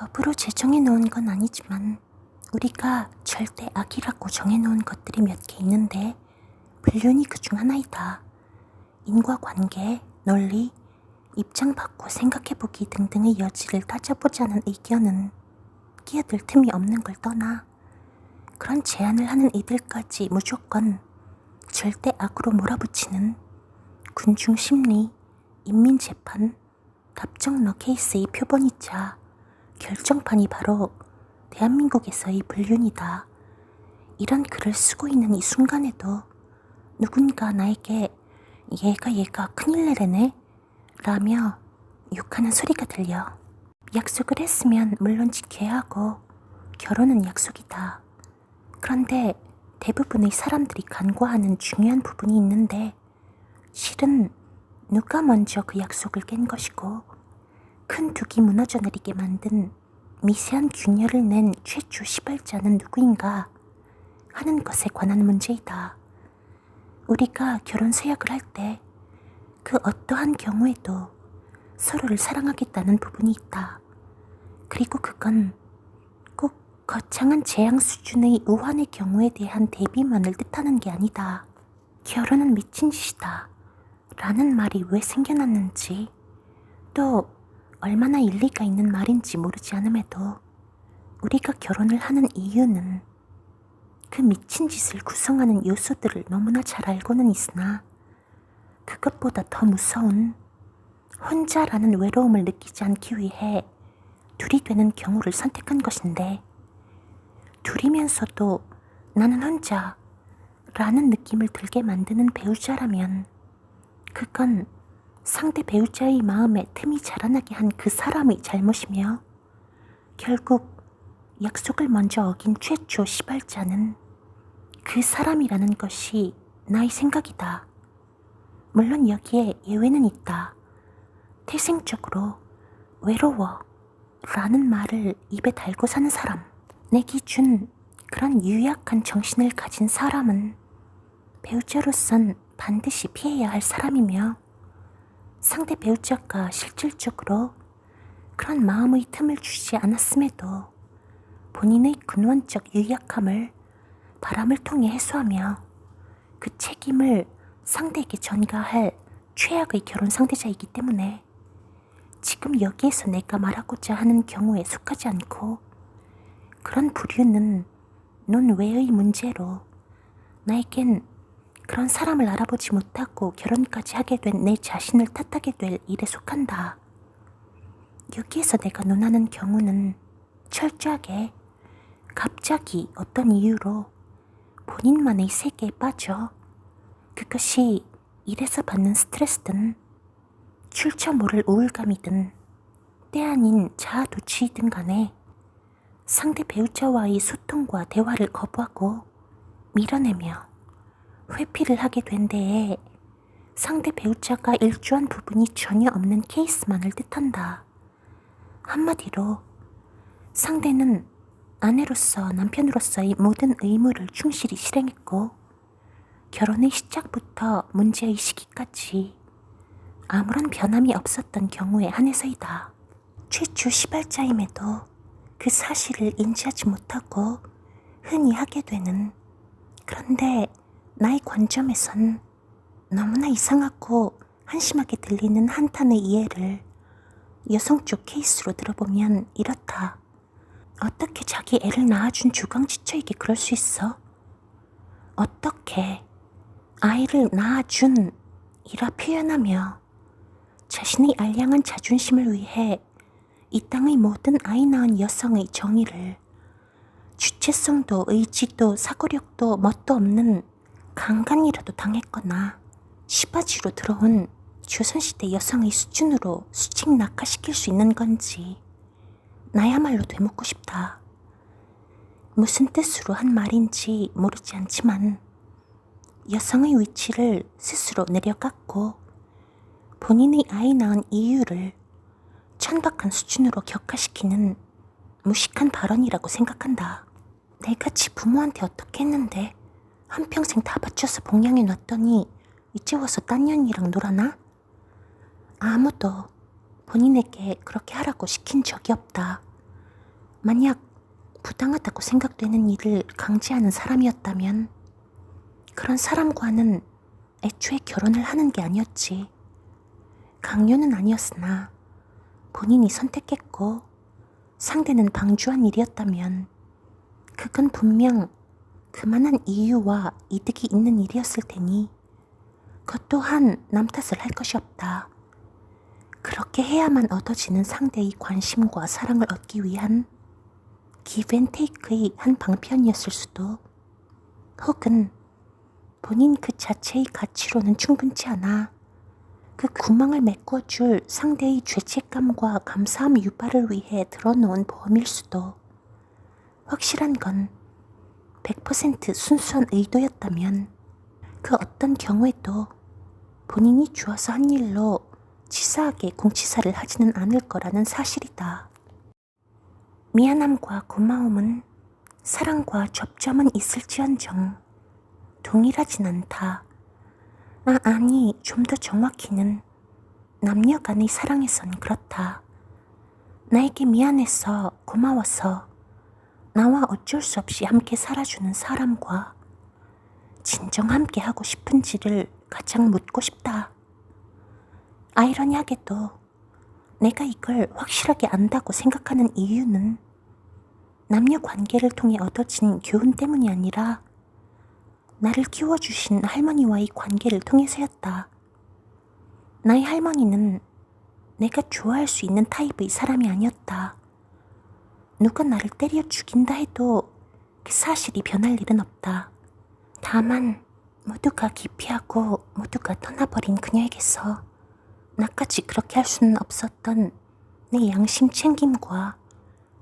법으로 제정해 놓은 건 아니지만 우리가 절대 악이라고 정해 놓은 것들이 몇 개 있는데 불륜이 그 중 하나이다. 인과관계, 논리, 입장 바꿔 생각해보기 등등의 여지를 따져보자는 의견은 끼어들 틈이 없는 걸 떠나 그런 제안을 하는 이들까지 무조건 절대 악으로 몰아붙이는 군중 심리, 인민재판, 답정너 케이스의 표본이자 결정판이 바로 대한민국에서의 불륜이다. 이런 글을 쓰고 있는 이 순간에도 누군가 나에게 얘가 얘가 큰일 내래네 라며 욕하는 소리가 들려. 약속을 했으면 물론 지켜야 하고 결혼은 약속이다. 그런데 대부분의 사람들이 간과하는 중요한 부분이 있는데 실은 누가 먼저 그 약속을 깬 것이고 큰 둑이 무너져 내리게 만든 미세한 균열을 낸 최초 시발자는 누구인가 하는 것에 관한 문제이다. 우리가 결혼 서약을 할 때 그 어떠한 경우에도 서로를 사랑하겠다는 부분이 있다. 그리고 그건 꼭 거창한 재앙 수준의 우환의 경우에 대한 대비만을 뜻하는 게 아니다. 결혼은 미친 짓이다. 라는 말이 왜 생겨났는지, 또 얼마나 일리가 있는 말인지 모르지 않음에도 우리가 결혼을 하는 이유는 그 미친 짓을 구성하는 요소들을 너무나 잘 알고는 있으나 그것보다 더 무서운 혼자라는 외로움을 느끼지 않기 위해 둘이 되는 경우를 선택한 것인데 둘이면서도 나는 혼자 라는 느낌을 들게 만드는 배우자라면 그건 상대 배우자의 마음에 틈이 자라나게 한 그 사람의 잘못이며 결국 약속을 먼저 어긴 최초 시발자는 그 사람이라는 것이 나의 생각이다. 물론 여기에 예외는 있다. 태생적으로 외로워 라는 말을 입에 달고 사는 사람. 내 기준 그런 유약한 정신을 가진 사람은 배우자로선 반드시 피해야 할 사람이며 상대 배우자가 실질적으로 그런 마음의 틈을 주지 않았음에도 본인의 근원적 유약함을 바람을 통해 해소하며 그 책임을 상대에게 전가할 최악의 결혼 상대자이기 때문에 지금 여기에서 내가 말하고자 하는 경우에 속하지 않고 그런 부류는 논외의 문제로 나에겐 그런 사람을 알아보지 못하고 결혼까지 하게 된 내 자신을 탓하게 될 일에 속한다. 여기에서 내가 논하는 경우는 철저하게 갑자기 어떤 이유로 본인만의 세계에 빠져 그것이 일에서 받는 스트레스든 출처 모를 우울감이든 때 아닌 자아 도취이든 간에 상대 배우자와의 소통과 대화를 거부하고 밀어내며 회피를 하게 된 데에 상대 배우자가 일조한 부분이 전혀 없는 케이스만을 뜻한다. 한마디로 상대는 아내로서 남편으로서의 모든 의무를 충실히 실행했고 결혼의 시작부터 문제의 시기까지 아무런 변함이 없었던 경우에 한해서이다. 최초 시발자임에도 그 사실을 인지하지 못하고 흔히 하게 되는 그런데 나의 관점에선 너무나 이상하고 한심하게 들리는 한탄의 이해를 여성 쪽 케이스로 들어보면 이렇다. 어떻게 자기 애를 낳아준 주광지처에게 그럴 수 있어? 어떻게 아이를 낳아준 이라 표현하며 자신의 알량한 자존심을 위해 이 땅의 모든 아이 낳은 여성의 정의를 주체성도 의지도 사고력도 뭣도 없는 강간이라도 당했거나 시바지로 들어온 조선시대 여성의 수준으로 수직 낙하시킬 수 있는 건지 나야말로 되묻고 싶다. 무슨 뜻으로 한 말인지 모르지 않지만 여성의 위치를 스스로 내려깎고 본인의 아이 낳은 이유를 천박한 수준으로 격화시키는 무식한 발언이라고 생각한다. 내같이 부모한테 어떻게 했는데 한평생 다 바쳐서 봉양해 놨더니 이제 와서 딴 년이랑 놀아나? 아무도 본인에게 그렇게 하라고 시킨 적이 없다. 만약 부당하다고 생각되는 일을 강제하는 사람이었다면 그런 사람과는 애초에 결혼을 하는 게 아니었지. 강요는 아니었으나 본인이 선택했고 상대는 방주한 일이었다면 그건 분명 그만한 이유와 이득이 있는 일이었을 테니 그것 또한 남 탓을 할 것이 없다. 그렇게 해야만 얻어지는 상대의 관심과 사랑을 얻기 위한 기브앤테이크의 한 방편이었을 수도 혹은 본인 그 자체의 가치로는 충분치 않아 그 구멍을 메꿔 줄 상대의 죄책감과 감사함 유발을 위해 들어놓은 보험일 수도 확실한 건 100% 순수한 의도였다면 그 어떤 경우에도 본인이 좋아서 한 일로 치사하게 공치사를 하지는 않을 거라는 사실이다. 미안함과 고마움은 사랑과 접점은 있을지언정 동일하진 않다. 아, 아니, 좀 더 정확히는 남녀 간의 사랑에선 그렇다. 나에게 미안해서 고마워서 나와 어쩔 수 없이 함께 살아주는 사람과 진정 함께 하고 싶은지를 가장 묻고 싶다. 아이러니하게도 내가 이걸 확실하게 안다고 생각하는 이유는 남녀 관계를 통해 얻어진 교훈 때문이 아니라 나를 키워주신 할머니와의 관계를 통해서였다. 나의 할머니는 내가 좋아할 수 있는 타입의 사람이 아니었다. 누가 나를 때려 죽인다 해도 그 사실이 변할 일은 없다. 다만 모두가 기피하고 모두가 떠나버린 그녀에게서 나까지 그렇게 할 수는 없었던 내 양심 챙김과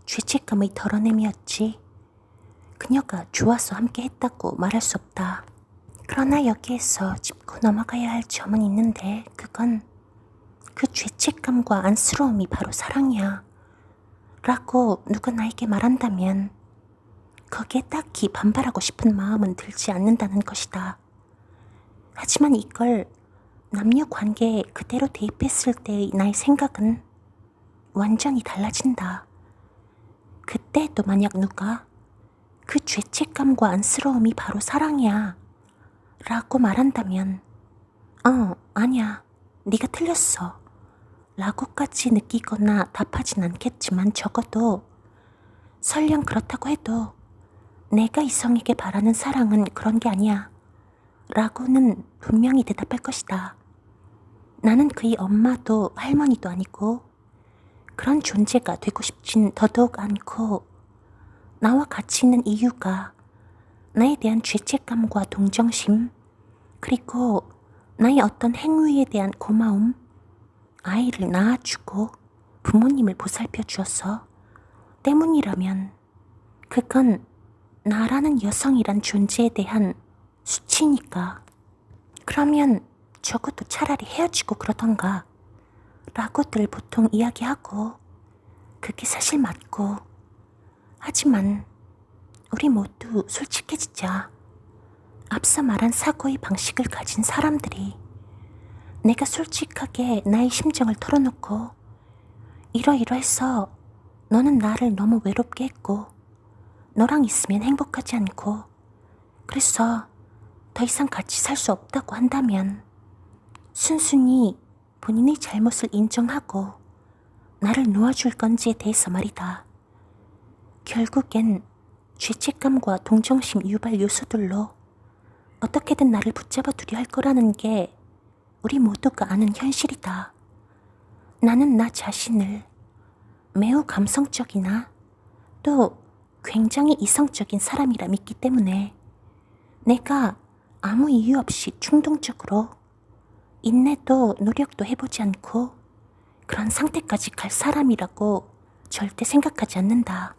죄책감의 덜어냄이었지. 그녀가 좋아서 함께 했다고 말할 수 없다. 그러나 여기에서 짚고 넘어가야 할 점은 있는데 그건 그 죄책감과 안쓰러움이 바로 사랑이야. 라고 누가 나에게 말한다면 거기에 딱히 반발하고 싶은 마음은 들지 않는다는 것이다. 하지만 이걸 남녀 관계에 그대로 대입했을 때의 나의 생각은 완전히 달라진다. 그때도 만약 누가 그 죄책감과 안쓰러움이 바로 사랑이야 라고 말한다면 어 아니야 네가 틀렸어 라고까지 느끼거나 답하진 않겠지만 적어도 설령 그렇다고 해도 내가 이성에게 바라는 사랑은 그런 게 아니야 라고는 분명히 대답할 것이다. 나는 그의 엄마도 할머니도 아니고 그런 존재가 되고 싶진 더더욱 않고 나와 같이 있는 이유가 나에 대한 죄책감과 동정심 그리고 나의 어떤 행위에 대한 고마움 아이를 낳아주고 부모님을 보살펴 주어서 때문이라면 그건 나라는 여성이란 존재에 대한 수치니까. 그러면 적어도 차라리 헤어지고 그러던가 라고들 보통 이야기하고 그게 사실 맞고 하지만 우리 모두 솔직해지자 앞서 말한 사고의 방식을 가진 사람들이 내가 솔직하게 나의 심정을 털어놓고 이러이러해서 너는 나를 너무 외롭게 했고 너랑 있으면 행복하지 않고 그래서 더 이상 같이 살 수 없다고 한다면 순순히 본인의 잘못을 인정하고 나를 놓아줄 건지에 대해서 말이다. 결국엔 죄책감과 동정심 유발 요소들로 어떻게든 나를 붙잡아 두려 할 거라는 게 우리 모두가 아는 현실이다. 나는 나 자신을 매우 감성적이나 또 굉장히 이성적인 사람이라 믿기 때문에 내가 아무 이유 없이 충동적으로 인내도 노력도 해보지 않고 그런 상태까지 갈 사람이라고 절대 생각하지 않는다.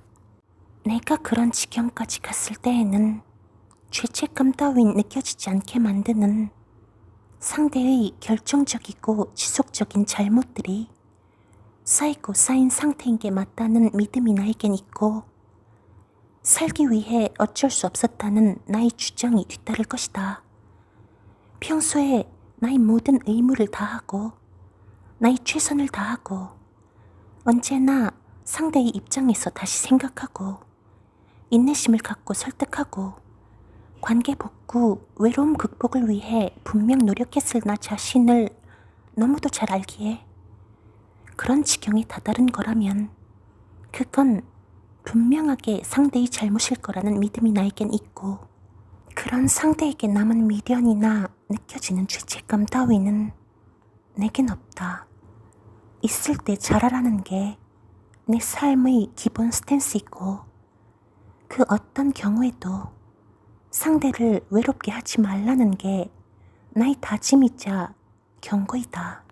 내가 그런 지경까지 갔을 때에는 죄책감 따윈 느껴지지 않게 만드는 상대의 결정적이고 지속적인 잘못들이 쌓이고 쌓인 상태인 게 맞다는 믿음이 나에겐 있고 살기 위해 어쩔 수 없었다는 나의 주장이 뒤따를 것이다. 평소에 나의 모든 의무를 다하고 나의 최선을 다하고 언제나 상대의 입장에서 다시 생각하고 인내심을 갖고 설득하고 관계 복구, 외로움 극복을 위해 분명 노력했을 나 자신을 너무도 잘 알기에 그런 지경에 다다른 거라면 그건 분명하게 상대의 잘못일 거라는 믿음이 나에겐 있고 그런 상대에게 남은 미련이나 느껴지는 죄책감 따위는 내겐 없다. 있을 때 잘하라는 게 내 삶의 기본 스탠스이고 그 어떤 경우에도 상대를 외롭게 하지 말라는 게 나의 다짐이자 경고이다.